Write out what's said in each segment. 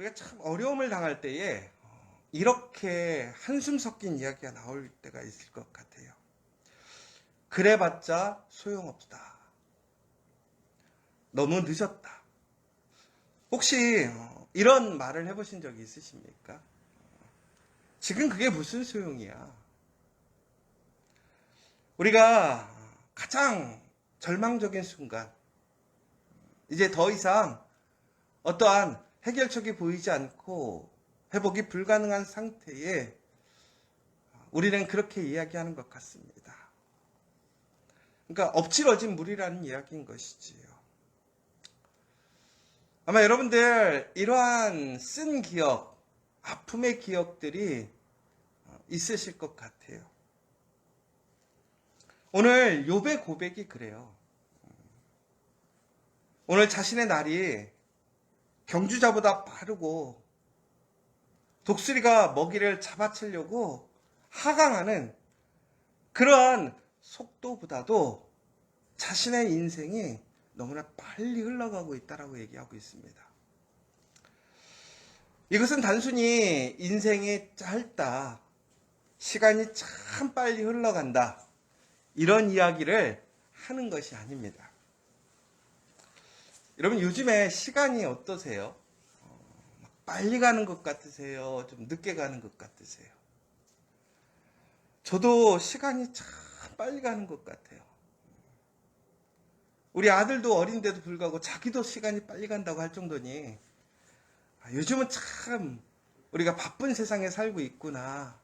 우리가 참 어려움을 당할 때에 어, 이렇게 한숨 섞인 이야기가 나올 때가 있을 것 같아요. 그래봤자 소용없다. 너무 늦었다. 혹시 어, 이런 말을 해보신 적이 있으십니까? 지금 그게 무슨 소용이야? 우리가 가장 절망적인 순간, 이제 더 이상 어떠한 해결책이 보이지 않고 회복이 불가능한 상태에 우리는 그렇게 이야기하는 것 같습니다. 그러니까 엎질러진 물이라는 이야기인 것이지요. 아마 여러분들 이러한 쓴 기억, 아픔의 기억들이 있으실 것 같아요. 오늘 욥의 고백이 그래요. 오늘 자신의 날이 경주자보다 빠르고 독수리가 먹이를 잡아채려고 하강하는 그러한 속도보다도 자신의 인생이 너무나 빨리 흘러가고 있다라고 얘기하고 있습니다. 이것은 단순히 인생이 짧다, 시간이 참 빨리 흘러간다, 이런 이야기를 하는 것이 아닙니다. 여러분, 요즘에 시간이 어떠세요? 어, 빨리 가는 것 같으세요? 좀 늦게 가는 것 같으세요? 저도 시간이 참 빨리 가는 것 같아요. 우리 아들도 어린데도 불구하고 자기도 시간이 빨리 간다고 할 정도니 아, 요즘은 참 우리가 바쁜 세상에 살고 있구나.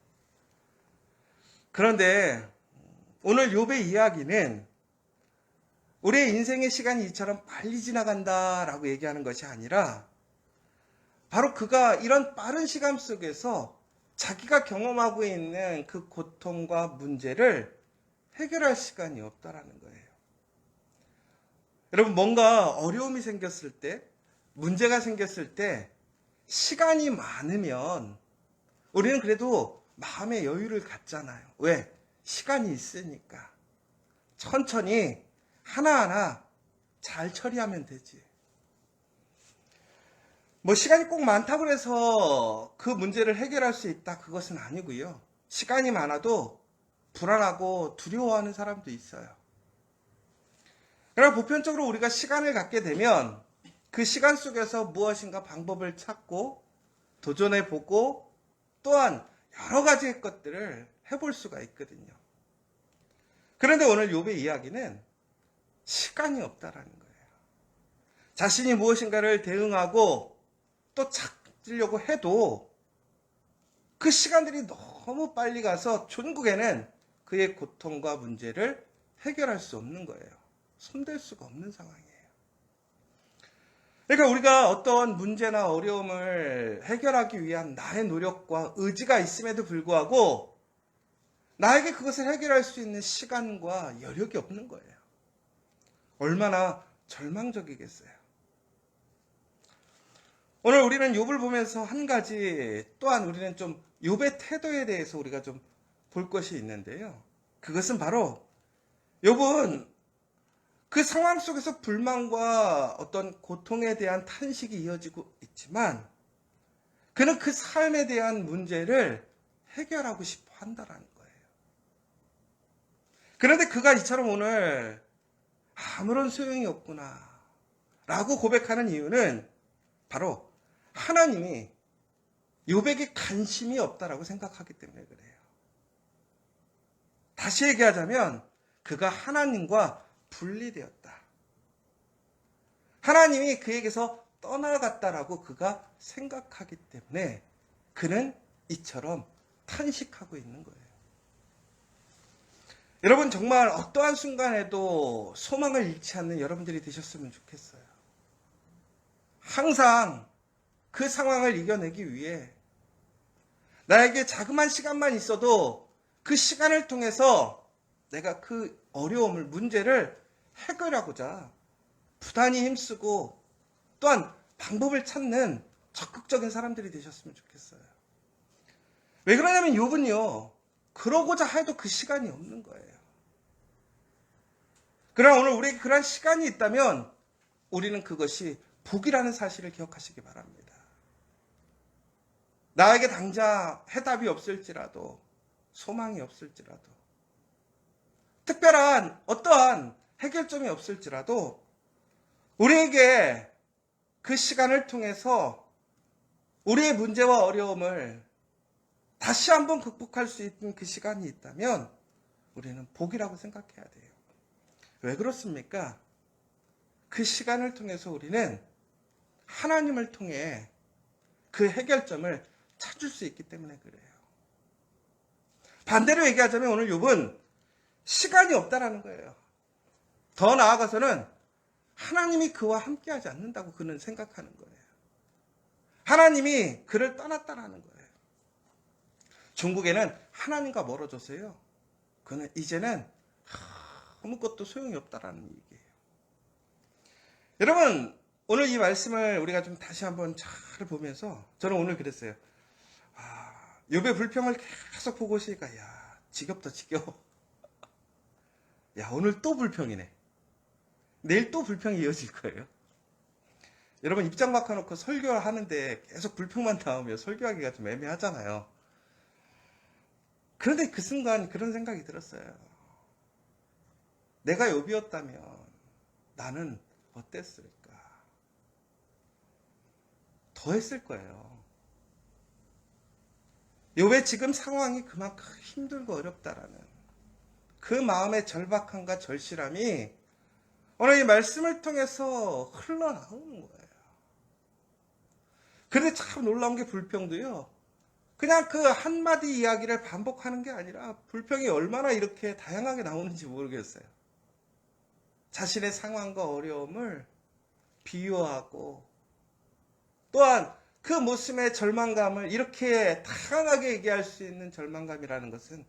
그런데 오늘 욥의 이야기는 우리의 인생의 시간이 이처럼 빨리 지나간다라고 얘기하는 것이 아니라 바로 그가 이런 빠른 시간 속에서 자기가 경험하고 있는 그 고통과 문제를 해결할 시간이 없다라는 거예요. 여러분, 뭔가 어려움이 생겼을 때, 문제가 생겼을 때, 시간이 많으면 우리는 그래도 마음의 여유를 갖잖아요. 왜? 시간이 있으니까. 천천히 하나하나 잘 처리하면 되지. 뭐 시간이 꼭 많다고 해서 그 문제를 해결할 수 있다 그것은 아니고요. 시간이 많아도 불안하고 두려워하는 사람도 있어요. 그러나 보편적으로 우리가 시간을 갖게 되면 그 시간 속에서 무엇인가 방법을 찾고 도전해 보고 또한 여러 가지 것들을 해볼 수가 있거든요. 그런데 오늘 욥의 이야기는 시간이 없다라는 거예요. 자신이 무엇인가를 대응하고 또 찾으려고 해도 그 시간들이 너무 빨리 가서 존국에는 그의 고통과 문제를 해결할 수 없는 거예요. 손댈 수가 없는 상황이에요. 그러니까 우리가 어떤 문제나 어려움을 해결하기 위한 나의 노력과 의지가 있음에도 불구하고 나에게 그것을 해결할 수 있는 시간과 여력이 없는 거예요. 얼마나 절망적이겠어요. 오늘 우리는 욥을 보면서 한 가지 또한 우리는 좀 욥의 태도에 대해서 우리가 좀 볼 것이 있는데요. 그것은 바로 욥은 그 상황 속에서 불만과 어떤 고통에 대한 탄식이 이어지고 있지만 그는 그 삶에 대한 문제를 해결하고 싶어 한다라는 거예요. 그런데 그가 이처럼 오늘 아무런 소용이 없구나 라고 고백하는 이유는 바로 하나님이 요백에 관심이 없다라고 생각하기 때문에 그래요. 다시 얘기하자면 그가 하나님과 분리되었다. 하나님이 그에게서 떠나갔다라고 그가 생각하기 때문에 그는 이처럼 탄식하고 있는 거예요. 여러분 정말 어떠한 순간에도 소망을 잃지 않는 여러분들이 되셨으면 좋겠어요. 항상 그 상황을 이겨내기 위해 나에게 자그만 시간만 있어도 그 시간을 통해서 내가 그 어려움을, 문제를 해결하고자 부단히 힘쓰고 또한 방법을 찾는 적극적인 사람들이 되셨으면 좋겠어요. 왜 그러냐면 욥은요, 그러고자 해도 그 시간이 없는 거예요. 그러나 오늘 우리에게 그러한 시간이 있다면 우리는 그것이 복이라는 사실을 기억하시기 바랍니다. 나에게 당장 해답이 없을지라도 소망이 없을지라도 특별한 어떠한 해결점이 없을지라도 우리에게 그 시간을 통해서 우리의 문제와 어려움을 다시 한번 극복할 수 있는 그 시간이 있다면 우리는 복이라고 생각해야 돼요. 왜 그렇습니까? 그 시간을 통해서 우리는 하나님을 통해 그 해결점을 찾을 수 있기 때문에 그래요. 반대로 얘기하자면 오늘 욥은 시간이 없다라는 거예요. 더 나아가서는 하나님이 그와 함께하지 않는다고 그는 생각하는 거예요. 하나님이 그를 떠났다라는 거예요. 중국에는 하나님과 멀어져서요. 그는 이제는 아무것도 소용이 없다라는 얘기예요. 여러분, 오늘 이 말씀을 우리가 좀 다시 한번 잘 보면서 저는 오늘 그랬어요. 아, 욥의 불평을 계속 보고 있으니까 야, 지겹다 지겨워. 야, 오늘 또 불평이네. 내일 또 불평이 이어질 거예요. 여러분 입장 바꿔놓고 설교를 하는데 계속 불평만 나오면 설교하기가 좀 애매하잖아요. 그런데 그 순간 그런 생각이 들었어요. 내가 욥이었다면 나는 어땠을까? 더 했을 거예요. 욥의 지금 상황이 그만큼 힘들고 어렵다라는 그 마음의 절박함과 절실함이 오늘 이 말씀을 통해서 흘러나오는 거예요. 그런데 참 놀라운 게 불평도요. 그냥 그 한마디 이야기를 반복하는 게 아니라 불평이 얼마나 이렇게 다양하게 나오는지 모르겠어요. 자신의 상황과 어려움을 비유하고 또한 그 모습의 절망감을 이렇게 다양하게 얘기할 수 있는 절망감이라는 것은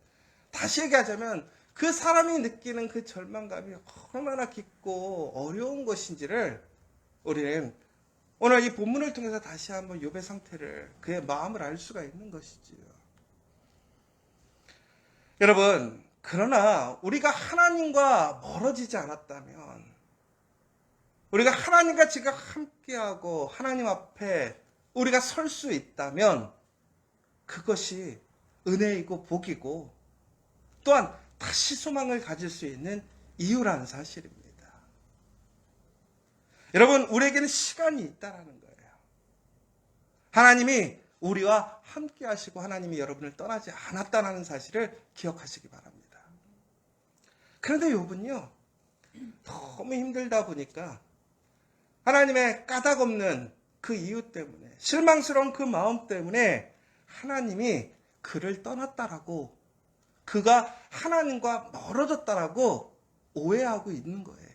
다시 얘기하자면 그 사람이 느끼는 그 절망감이 얼마나 깊고 어려운 것인지를 우리는 오늘 이 본문을 통해서 다시 한번 욥의 상태를 그의 마음을 알 수가 있는 것이지요. 여러분, 그러나 우리가 하나님과 멀어지지 않았다면 우리가 하나님과 지금 함께하고 하나님 앞에 우리가 설 수 있다면 그것이 은혜이고 복이고 또한 다시 소망을 가질 수 있는 이유라는 사실입니다. 여러분, 우리에게는 시간이 있다라는 거예요. 하나님이 우리와 함께 하시고 하나님이 여러분을 떠나지 않았다는 사실을 기억하시기 바랍니다. 그런데 욥은요, 너무 힘들다 보니까 하나님의 까닭 없는 그 이유 때문에, 실망스러운 그 마음 때문에 하나님이 그를 떠났다라고, 그가 하나님과 멀어졌다라고 오해하고 있는 거예요.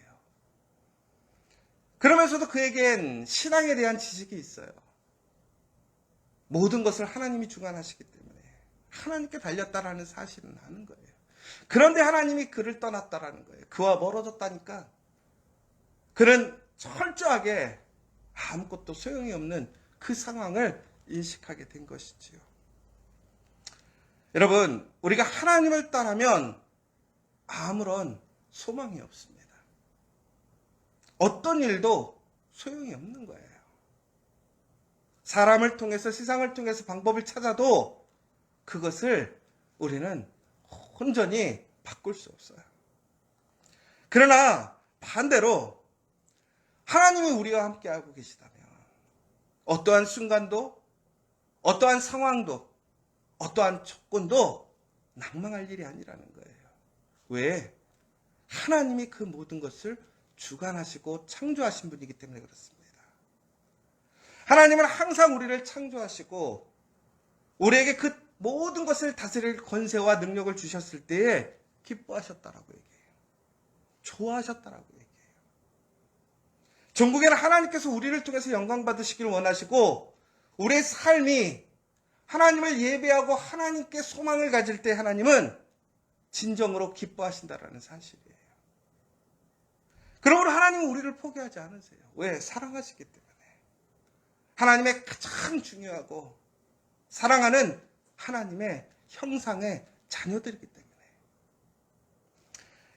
그러면서도 그에겐 신앙에 대한 지식이 있어요. 모든 것을 하나님이 주관하시기 때문에 하나님께 달렸다라는 사실은 아는 거예요. 그런데 하나님이 그를 떠났다라는 거예요. 그와 멀어졌다니까 그는 철저하게 아무것도 소용이 없는 그 상황을 인식하게 된 것이지요. 여러분, 우리가 하나님을 떠나면 아무런 소망이 없습니다. 어떤 일도 소용이 없는 거예요. 사람을 통해서 세상을 통해서 방법을 찾아도 그것을 우리는 온전히 바꿀 수 없어요. 그러나 반대로 하나님이 우리와 함께하고 계시다면 어떠한 순간도 어떠한 상황도 어떠한 조건도 낭망할 일이 아니라는 거예요. 왜? 하나님이 그 모든 것을 주관하시고 창조하신 분이기 때문에 그렇습니다. 하나님은 항상 우리를 창조하시고 우리에게 그 모든 것을 다스릴 권세와 능력을 주셨을 때에 기뻐하셨다라고 얘기해요. 좋아하셨다라고 얘기해요. 전국에는 하나님께서 우리를 통해서 영광 받으시기를 원하시고 우리의 삶이 하나님을 예배하고 하나님께 소망을 가질 때 하나님은 진정으로 기뻐하신다라는 사실이에요. 그러므로 하나님은 우리를 포기하지 않으세요. 왜? 사랑하시기 때문에. 하나님의 가장 중요하고 사랑하는 하나님의 형상의 자녀들이기 때문에.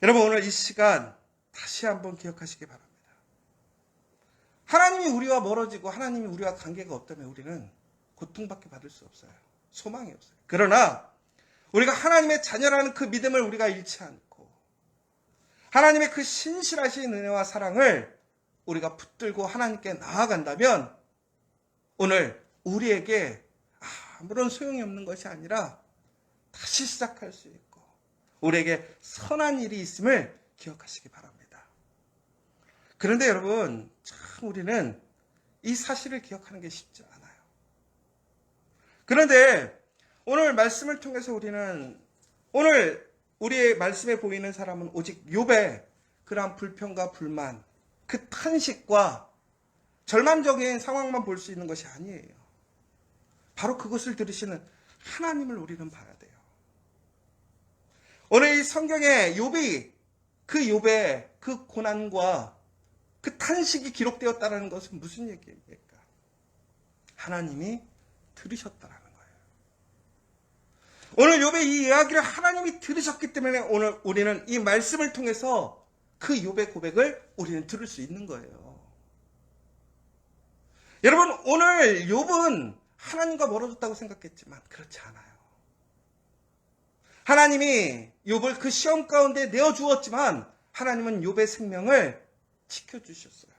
여러분 오늘 이 시간 다시 한번 기억하시기 바랍니다. 하나님이 우리와 멀어지고 하나님이 우리와 관계가 없다면 우리는 고통밖에 받을 수 없어요. 소망이 없어요. 그러나 우리가 하나님의 자녀라는 그 믿음을 우리가 잃지 않고 하나님의 그 신실하신 은혜와 사랑을 우리가 붙들고 하나님께 나아간다면 오늘 우리에게 아무런 소용이 없는 것이 아니라 다시 시작할 수 있고 우리에게 선한 일이 있음을 기억하시기 바랍니다. 그런데 여러분, 참 우리는 이 사실을 기억하는 게 쉽지 않아요. 그런데 오늘 말씀을 통해서 우리는 오늘 우리의 말씀에 보이는 사람은 오직 욥의 그러한 불평과 불만, 그 탄식과 절망적인 상황만 볼 수 있는 것이 아니에요. 바로 그것을 들으시는 하나님을 우리는 봐야 돼요. 오늘 이 성경에 욥이 그 욥의 그 고난과 그 탄식이 기록되었다는 것은 무슨 얘기입니까? 하나님이 들으셨다라는. 오늘 욥의 이 이야기를 하나님이 들으셨기 때문에 오늘 우리는 이 말씀을 통해서 그 욥의 고백을 우리는 들을 수 있는 거예요. 여러분 오늘 욥은 하나님과 멀어졌다고 생각했지만 그렇지 않아요. 하나님이 욥을 그 시험 가운데 내어 주었지만 하나님은 욥의 생명을 지켜 주셨어요.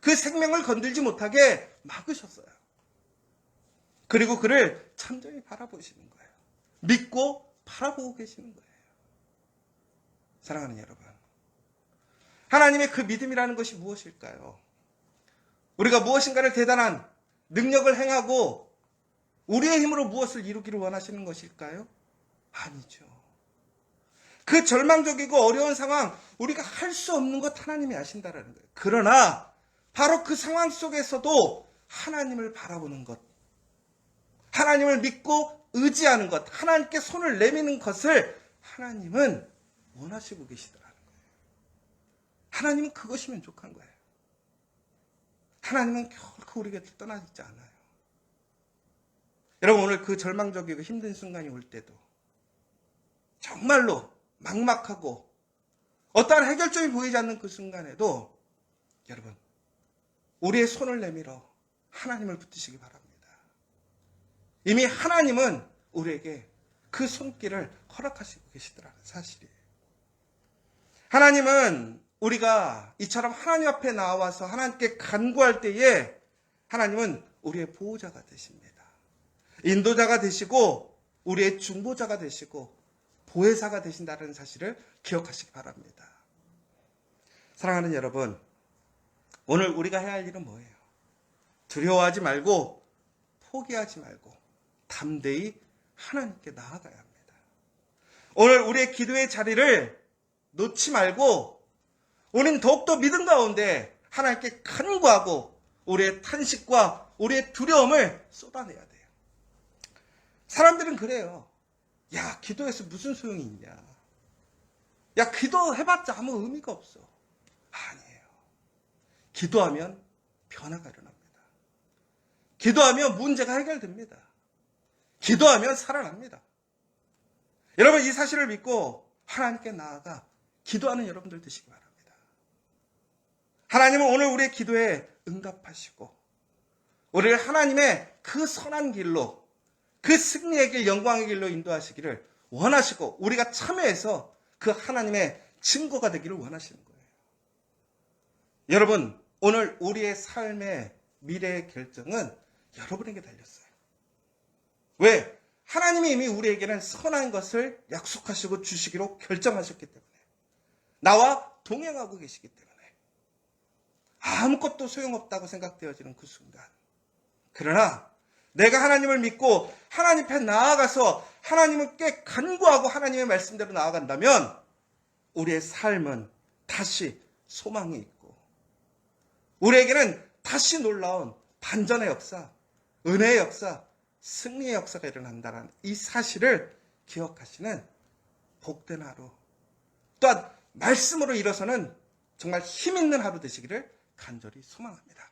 그 생명을 건들지 못하게 막으셨어요. 그리고 그를 천천히 바라보시는 거예요. 믿고 바라보고 계시는 거예요. 사랑하는 여러분. 하나님의 그 믿음이라는 것이 무엇일까요? 우리가 무엇인가를 대단한 능력을 행하고 우리의 힘으로 무엇을 이루기를 원하시는 것일까요? 아니죠. 그 절망적이고 어려운 상황, 우리가 할 수 없는 것 하나님이 아신다라는 거예요. 그러나 바로 그 상황 속에서도 하나님을 바라보는 것, 하나님을 믿고 의지하는 것, 하나님께 손을 내미는 것을 하나님은 원하시고 계시더라는 거예요. 하나님은 그것이 만족한 거예요. 하나님은 결코 우리 곁을 떠나지 않아요. 여러분 오늘 그 절망적이고 힘든 순간이 올 때도 정말로 막막하고 어떠한 해결점이 보이지 않는 그 순간에도 여러분 우리의 손을 내밀어 하나님을 붙드시기 바랍니다. 이미 하나님은 우리에게 그 손길을 허락하시고 계시더라는 사실이에요. 하나님은 우리가 이처럼 하나님 앞에 나와서 하나님께 간구할 때에 하나님은 우리의 보호자가 되십니다. 인도자가 되시고 우리의 중보자가 되시고 보혜사가 되신다는 사실을 기억하시기 바랍니다. 사랑하는 여러분, 오늘 우리가 해야 할 일은 뭐예요? 두려워하지 말고 포기하지 말고 담대히 하나님께 나아가야 합니다. 오늘 우리의 기도의 자리를 놓지 말고 우리는 더욱더 믿음 가운데 하나님께 간구하고 우리의 탄식과 우리의 두려움을 쏟아내야 돼요. 사람들은 그래요. 야, 기도해서 무슨 소용이 있냐. 야, 기도해봤자 아무 의미가 없어. 아니에요. 기도하면 변화가 일어납니다. 기도하면 문제가 해결됩니다. 기도하면 살아납니다. 여러분, 이 사실을 믿고 하나님께 나아가 기도하는 여러분들 되시기 바랍니다. 하나님은 오늘 우리의 기도에 응답하시고, 우리를 하나님의 그 선한 길로, 그 승리의 길, 영광의 길로 인도하시기를 원하시고, 우리가 참여해서 그 하나님의 증거가 되기를 원하시는 거예요. 여러분, 오늘 우리의 삶의 미래의 결정은 여러분에게 달렸어요. 왜? 하나님이 이미 우리에게는 선한 것을 약속하시고 주시기로 결정하셨기 때문에. 나와 동행하고 계시기 때문에. 아무것도 소용없다고 생각되어지는 그 순간. 그러나 내가 하나님을 믿고 하나님 앞에 나아가서 하나님께 간구하고 하나님의 말씀대로 나아간다면 우리의 삶은 다시 소망이 있고 우리에게는 다시 놀라운 반전의 역사, 은혜의 역사, 승리의 역사가 일어난다는 이 사실을 기억하시는 복된 하루 또한 말씀으로 일어서는 정말 힘 있는 하루 되시기를 간절히 소망합니다.